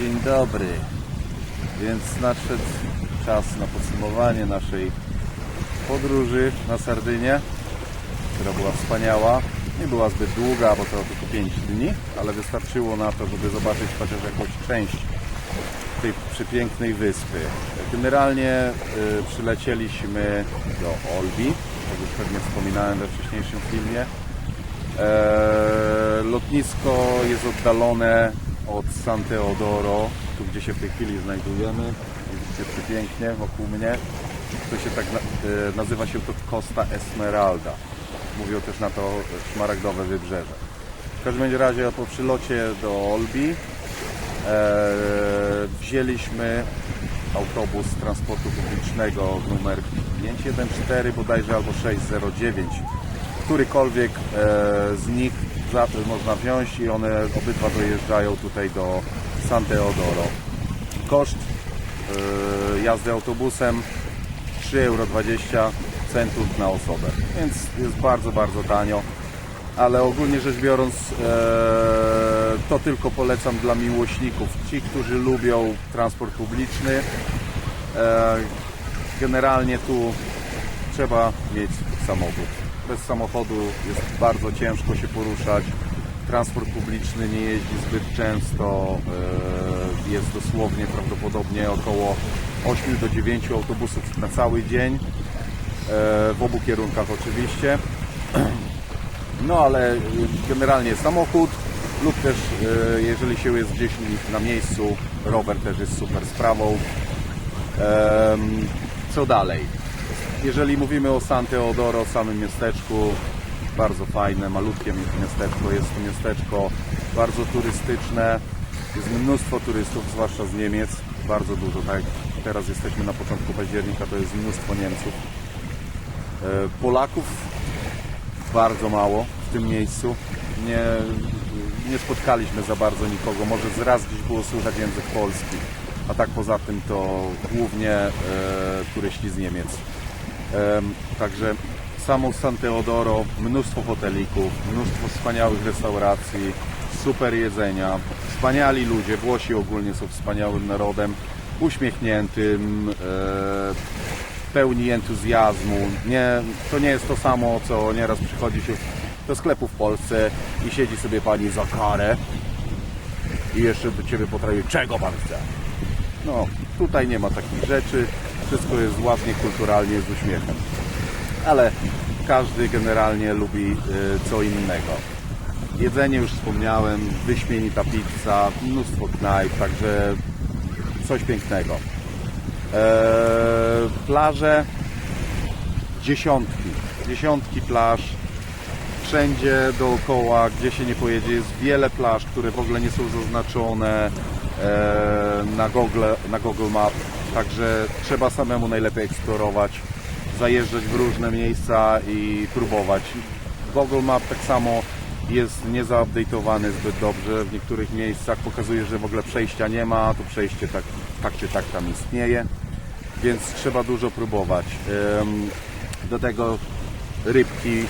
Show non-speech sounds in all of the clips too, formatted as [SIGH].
Dzień dobry. Więc nadszedł czas na podsumowanie naszej podróży na Sardynię, która była wspaniała. Nie była zbyt długa, bo to tylko 5 dni, ale wystarczyło na to, żeby zobaczyć chociaż jakąś część tej przepięknej wyspy. Generalnie y, przylecieliśmy do Olbi, jak już pewnie wspominałem we wcześniejszym filmie. E, lotnisko jest oddalone od San Teodoro, tu gdzie się w tej chwili znajdujemy. Widzicie przepięknie wokół mnie. To się tak e, nazywa się to Costa Esmeralda. Mówią też na to szmaragdowe wybrzeże. W każdym razie po przylocie do Olbi e, wzięliśmy autobus transportu publicznego numer 514 bodajże albo 609 którykolwiek e, z nich można wziąć i one obydwa dojeżdżają tutaj do San Teodoro. Koszt e, jazdy autobusem 3,20 euro na osobę, więc jest bardzo, bardzo tanio. Ale ogólnie rzecz biorąc, e, to tylko polecam dla miłośników. Ci, którzy lubią transport publiczny, e, generalnie tu trzeba mieć samochód. Bez samochodu jest bardzo ciężko się poruszać. Transport publiczny nie jeździ zbyt często. e, Jest dosłownie prawdopodobnie około 8 do 9 autobusów na cały dzień. e, W obu kierunkach oczywiście. [CLEARS THROAT] No ale y, generalnie samochód lub też jeżeli się jest gdzieś na miejscu, rower też jest super sprawą. Co dalej? Jeżeli mówimy o San Teodoro, samym miasteczku, bardzo fajne, malutkie miasteczko. Jest to miasteczko bardzo turystyczne. Jest mnóstwo turystów, zwłaszcza z Niemiec. Bardzo dużo, tak teraz jesteśmy na początku października, to jest mnóstwo Niemców. E, Polaków bardzo mało w tym miejscu. Nie, nie spotkaliśmy za bardzo nikogo. Może z raz gdzieś było słychać język polski, a tak poza tym to głównie e, turyści z Niemiec. Także samo San Teodoro, mnóstwo hotelików, mnóstwo wspaniałych restauracji, super jedzenia, wspaniali ludzie. Włosi ogólnie są wspaniałym narodem, uśmiechniętym, e, pełni entuzjazmu. Nie, to nie jest to samo, co nieraz przychodzi się do sklepu w Polsce i siedzi sobie pani za karę i jeszcze do Ciebie potrafi, czego Pan chce. No, tutaj nie ma takich rzeczy. Wszystko jest ładnie, kulturalnie, z uśmiechem. Ale każdy generalnie lubi y, co innego. Jedzenie już wspomniałem, wyśmienita pizza, mnóstwo knajp, także coś pięknego. Eee, plaże dziesiątki, dziesiątki plaż, wszędzie dookoła, gdzie się nie pojedzie, jest wiele plaż, które w ogóle nie są zaznaczone e, na, Google, na Google Map, także trzeba samemu najlepiej eksplorować, zajeżdżać w różne miejsca i próbować. Google Map tak samo jest niezaupdate'owany zbyt dobrze, w niektórych miejscach pokazuje, że w ogóle przejścia nie ma, a tu przejście tak, tak czy tak tam istnieje, więc trzeba dużo próbować. Do tego rybki,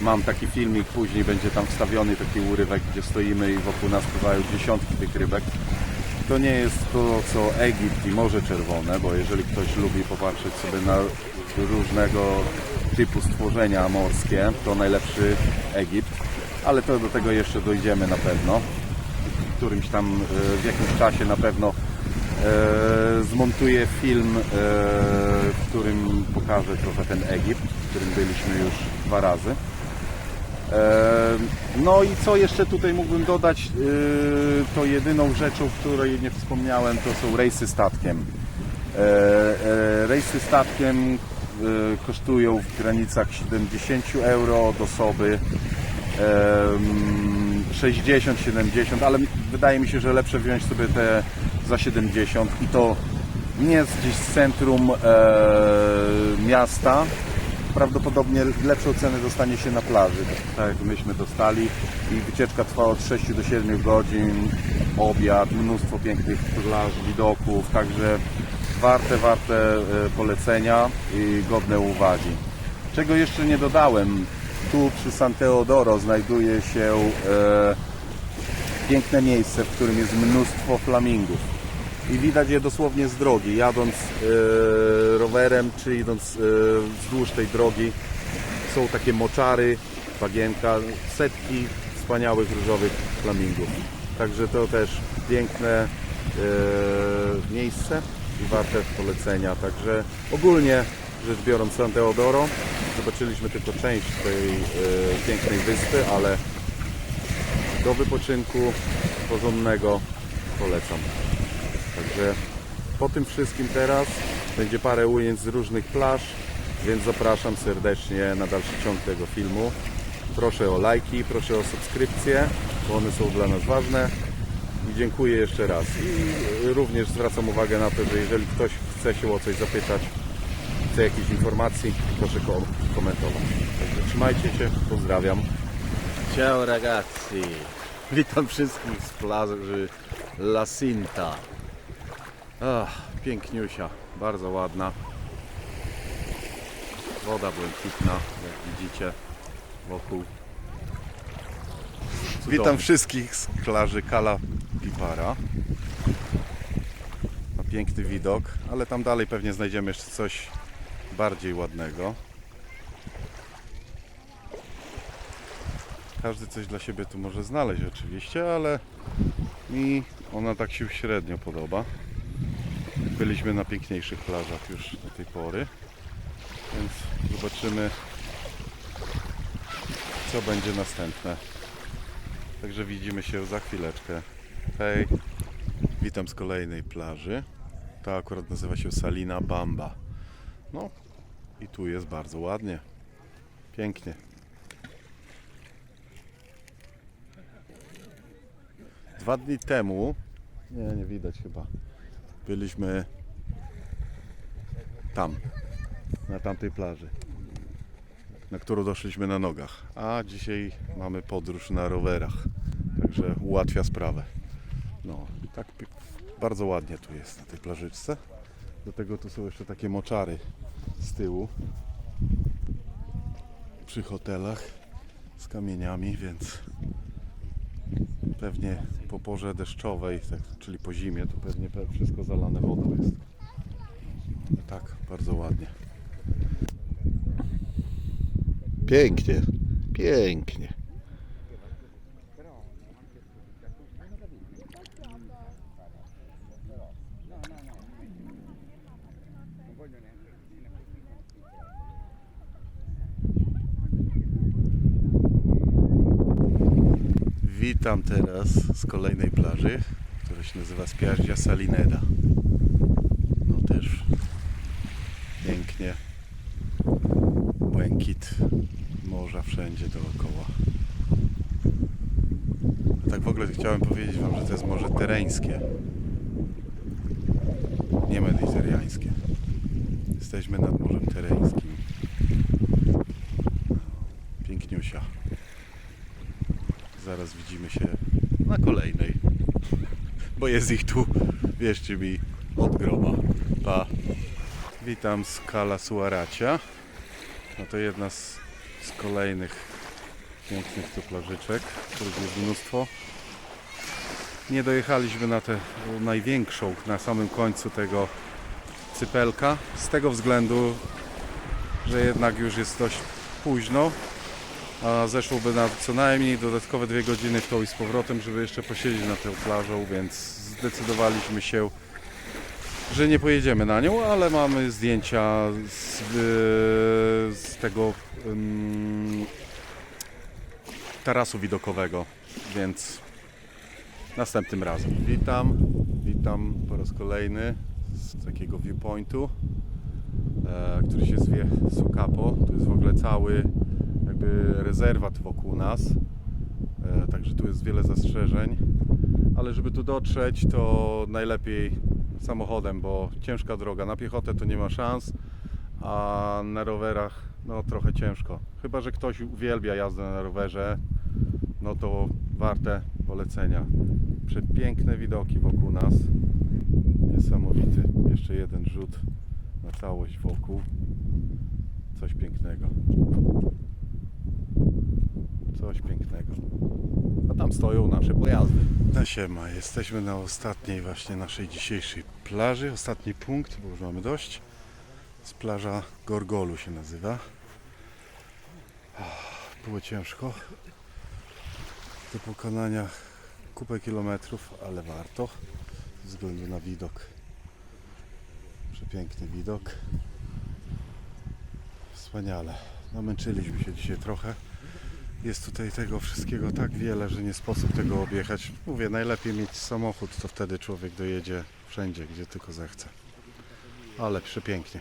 Mam taki filmik, później będzie tam wstawiony taki urywek, gdzie stoimy i wokół nas pływają dziesiątki tych rybek. To nie jest to, co Egipt i Morze Czerwone, bo jeżeli ktoś lubi popatrzeć sobie na różnego typu stworzenia morskie, to najlepszy Egipt. Ale to do tego jeszcze dojdziemy na pewno. W którymś tam, e, w jakimś czasie na pewno e, zmontuję film, e, w którym pokażę trochę ten Egipt, w którym byliśmy już dwa razy. No i co jeszcze tutaj mógłbym dodać, e, to jedyną rzeczą, której nie wspomniałem, to są rejsy statkiem. E, e, Rejsy statkiem e, kosztują w granicach 70 euro od osoby, em, 60-70, ale wydaje mi się, że lepsze wziąć sobie te za 70 i to nie gdzieś z centrum miasta, prawdopodobnie lepszą cenę dostanie się na plaży, tak jak myśmy dostali i wycieczka trwa od 6 do 7 godzin, obiad, mnóstwo pięknych plaż, widoków, także warte, warte e, polecenia i godne uwagi. Czego jeszcze nie dodałem, tu przy San Teodoro znajduje się e, Piękne miejsce, w którym jest mnóstwo flamingów. I widać je dosłownie z drogi, jadąc e, rowerem czy idąc e, wzdłuż tej drogi. Są takie moczary, bagienka, setki wspaniałych różowych flamingów. Także to też piękne e, miejsce i warte polecenia. Także ogólnie rzecz biorąc San Teodoro zobaczyliśmy tylko część tej e, pięknej wyspy, ale do wypoczynku porządnego polecam. Także po tym wszystkim teraz będzie parę ujęć z różnych plaż, więc zapraszam serdecznie na dalszy ciąg tego filmu. Proszę o lajki, proszę o subskrypcje, bo one są dla nas ważne. I dziękuję jeszcze raz. I również zwracam uwagę na to, że jeżeli ktoś chce się o coś zapytać, chce jakichś informacji, proszę ko- komentować. Także trzymajcie się, pozdrawiam. Ciao ragazzi, witam wszystkich z plaży La Cinta. Ach, piękniusia, bardzo ładna. Woda błękitna, jak widzicie, wokół. Witam wszystkich z plaży Kala Pipara. Ma piękny widok, ale tam dalej pewnie znajdziemy jeszcze coś bardziej ładnego. Każdy coś dla siebie tu może znaleźć oczywiście, ale mi ona tak się średnio podoba. Byliśmy na piękniejszych plażach już do tej pory, więc zobaczymy co będzie następne. Także widzimy się za chwileczkę. Hej, witam z kolejnej plaży. Ta akurat nazywa się Salina Bamba. No i tu jest bardzo ładnie. Pięknie. Dwa dni temu, nie, nie widać chyba, byliśmy tam, na tamtej plaży, na którą doszliśmy na nogach. A dzisiaj mamy podróż na rowerach, także ułatwia sprawę. No, tak bardzo ładnie tu jest na tej plażyczce. Do tego tu są jeszcze takie moczary z tyłu przy hotelach z kamieniami, więc pewnie po porze deszczowej, tak, czyli po zimie, to pewnie pe- wszystko zalane wodą jest. Tak, bardzo ładnie. Pięknie, pięknie. Witam teraz z kolejnej plaży, która się nazywa Spiaggia Salineda. No też pięknie. Błękit morza wszędzie dookoła. A tak w ogóle chciałem powiedzieć Wam, że to jest morze tereńskie. Nie medyterańskie. Jesteśmy nad Morzem Tereńskim. Piękniusia. Zaraz widzimy się na kolejnej. Bo jest ich tu, wierzcie mi, od groma. Pa. Witam z Kala Suaracia. No to jedna z, z kolejnych pięknych tu plażyczek, których jest mnóstwo. Nie dojechaliśmy na tę największą, na samym końcu tego cypelka, z tego względu, że jednak już jest dość późno, a zeszłoby na co najmniej dodatkowe dwie godziny w tą i z powrotem, żeby jeszcze posiedzieć na tą plażą, więc zdecydowaliśmy się, że nie pojedziemy na nią, ale mamy zdjęcia z, yy, z tego ym, tarasu widokowego, więc następnym razem. Witam, witam po raz kolejny z takiego viewpointu, e, który się zwie Sukapo. Tu jest w ogóle cały jakby rezerwat wokół nas, e, także tu jest wiele zastrzeżeń, ale żeby tu dotrzeć to najlepiej samochodem, bo ciężka droga. Na piechotę to nie ma szans, a na rowerach no trochę ciężko. Chyba, że ktoś uwielbia jazdę na rowerze, no to warte polecenia. Przepiękne widoki wokół nas. Niesamowity. Jeszcze jeden rzut na całość wokół. Coś pięknego. Coś pięknego. A tam stoją nasze pojazdy. Na siema, jesteśmy na ostatniej właśnie naszej dzisiejszej plaży. Ostatni punkt, bo już mamy dość. Z plaża Gorgolu się nazywa. Było ciężko. Do pokonania kupę kilometrów, ale warto. Ze względu na widok. Przepiękny widok. Wspaniale. Namęczyliśmy się dzisiaj trochę. Jest tutaj tego wszystkiego tak wiele, że nie sposób tego objechać. Mówię, najlepiej mieć samochód, to wtedy człowiek dojedzie wszędzie, gdzie tylko zechce. Ale przepięknie.